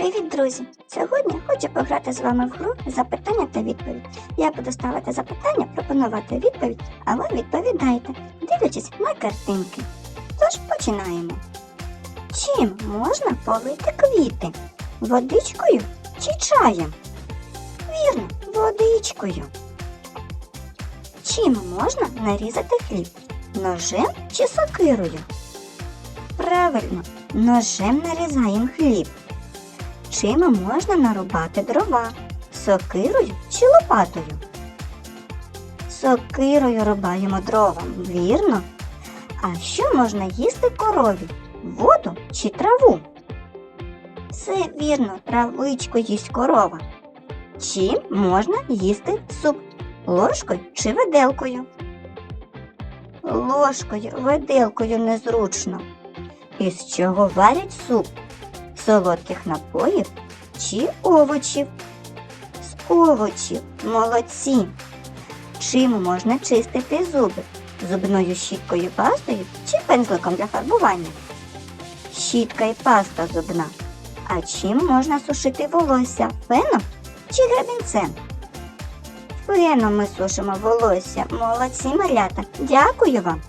Привіт, друзі! Сьогодні хочу пограти з вами в гру запитання та відповідь. Я буду ставити запитання, пропонувати відповідь, а ви відповідаєте, дивлячись на картинки. Тож починаємо. Чим можна полити квіти? Водичкою чи чаєм? Вірно, водичкою. Чим можна нарізати хліб? Ножем чи сокирою? Правильно, ножем нарізаємо хліб. Чим можна нарубати дрова? Сокирою чи лопатою? Сокирою рубаємо дрова, вірно. А що можна їсти корові? Воду чи траву? Все вірно, травичку їсть корова. Чим можна їсти суп? Ложкою чи виделкою? Ложкою, виделкою незручно. Із чого варять суп? Солодких напоїв чи овочів? З овочів, молодці. Чим можна чистити зуби? Зубною щіткою пастою чи пензликом для фарбування? Щітка і паста зубна. А чим можна сушити волосся? Феном чи гребінцем? Феном ми сушимо волосся. Молодці малята. Дякую вам.